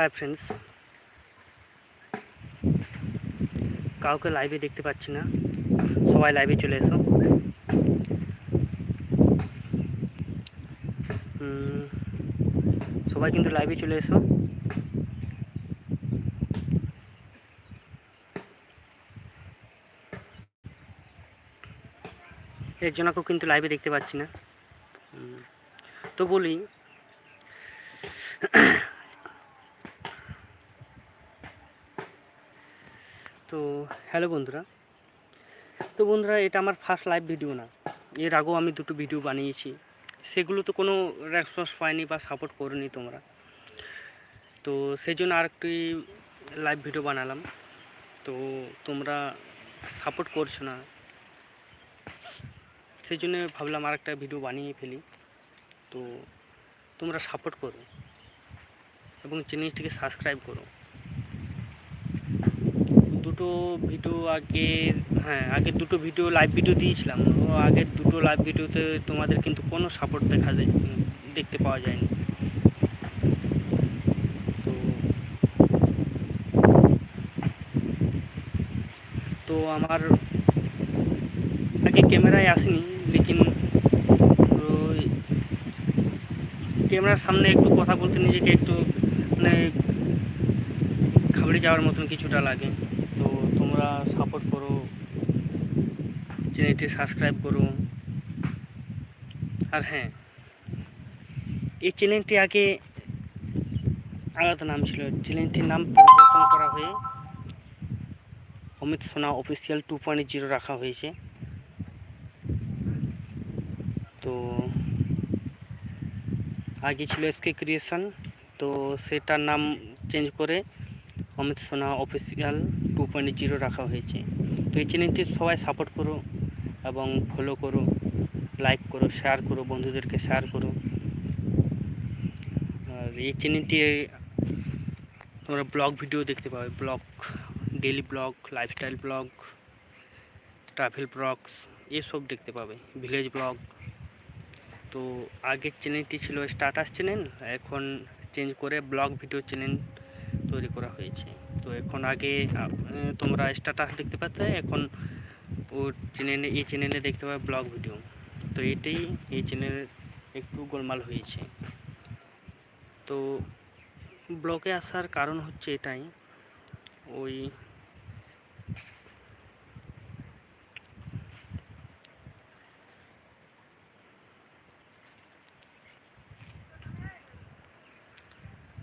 Hi friends কাউকে লাইভে দেখতে পাচ্ছি না। সবাই লাইভে চলে এসো। সবাই কিন্তু লাইভে চলে এসো। এর জন্য কিন্তু লাইভে দেখতে পাচ্ছি না। তো বলি তো হ্যালো বন্ধুরা। তো বন্ধুরা, এটা আমার ফার্স্ট লাইভ ভিডিও না। এর আগেও আমি দুটো ভিডিও বানিয়েছি। সেগুলো তো কোনো রেসপন্স পাইনি বা সাপোর্ট করেনি তোমরা। তো সেই জন্য আরেকটি লাইভ ভিডিও বানালাম। তো তোমরা সাপোর্ট করছ না। সেই জন্য ভাবলাম আরেকটা ভিডিও বানিয়ে ফেলি। তো তোমরা সাপোর্ট করো এবং চ্যানেলটিকে সাবস্ক্রাইব করো। দুটো ভিডিও আগে হ্যাঁ আগে দুটো ভিডিও লাইভ ভিডিও দিয়েছিলাম। ও আগের দুটো লাইভ ভিডিওতে তোমাদের কিন্তু কোনো সাপোর্ট দেখা যায়, দেখতে পাওয়া যায়নি। তো তো আমার আগে ক্যামেরায় আসেনি, লেকিন ক্যামেরার সামনে একটু কথা বলতে নিজেকে একটু মানে ঘাবড়ে যাওয়ার মতন কিছুটা লাগে। তোমরা সাপোর্ট করো। চ্যানেলটি সাবস্ক্রাইব করো। আর হ্যাঁ এই চ্যানেলটি আগে আলাদা নাম ছিল। চ্যানেলটির নাম পরিবর্তন করা হয়ে অমিত সোনা অফিসিয়াল টু পয়েন্ট জিরো রাখা হয়েছে। তো আগে ছিল এসকে ক্রিয়েশন তো সেটার নাম চেঞ্জ করে অমিত সোনা অফিসিয়াল টু পয়েন্ট জিরো রাখা হয়েছে। তো এই চ্যানেলটি সবাই সাপোর্ট করো এবং ফলো করো লাইক করো শেয়ার করো, বন্ধুদেরকে শেয়ার করো। আর এই চ্যানেলটি তোমরা ব্লগ ভিডিও দেখতে পাবে। Vlog daily vlog lifestyle vlog travel vlogs এসব দেখতে পাবে। ভিলেজ ব্লগ তো আগের চ্যানেলটি ছিল স্টাটাস চ্যানেল এখন চেঞ্জ করে ব্লগ ভিডিও চ্যানেল তৈরি করা হয়েছে। তো এখন আগে তোমরা স্ট্যাটাস দেখতে পাতে এখন ও চ্যানেলে এই চ্যানেলে দেখতে পাবে ব্লগ ভিডিও তো এটাই, এই চ্যানেলের একটু গোলমাল হয়েছে। তো ব্লগে আসার কারণ হচ্ছে এটাই, ওই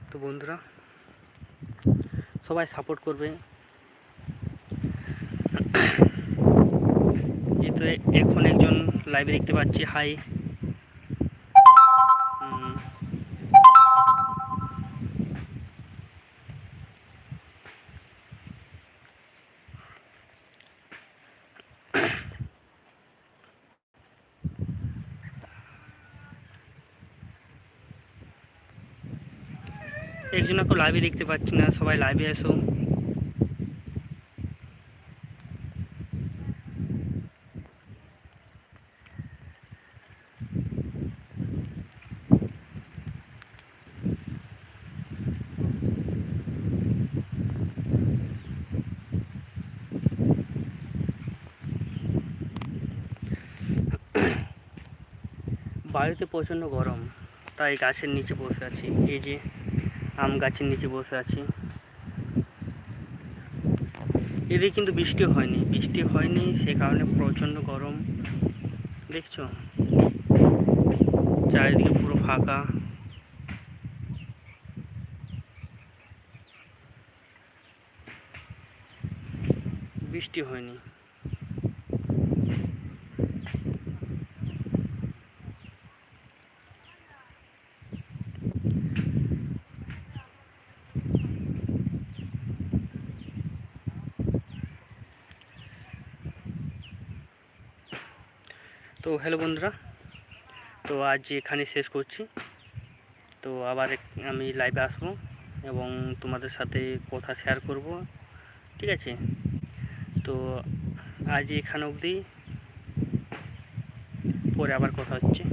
তো বন্ধুরা সবাই সাপোর্ট করবে। এই তো এখন একজন লাইভে দেখতে পাচ্ছি। হাই একজনকে লাইভে দেখতে পাচ্ছি না, সবাই লাইভে এসো বাড়িতে প্রচণ্ড গরম, তাই গাছের নিচে বসে আছি। এই যে আম গাছের নিচে বসে আছি। এদিকে কিন্তু বৃষ্টি হয়নি। বৃষ্টি হয়নি, সে কারণে প্রচণ্ড গরম। দেখছ? চারিদিকে পুরো ফাঁকা। বৃষ্টি হয়নি। তো হ্যালো বন্ধুরা। তো আজ এখানে শেষ করছি। তো আবার আমি লাইভে আসব এবং তোমাদের সাথে কথা শেয়ার করব। ঠিক আছে? তো আজ এখানে অবধি। পরে আবার কথা হচ্ছে।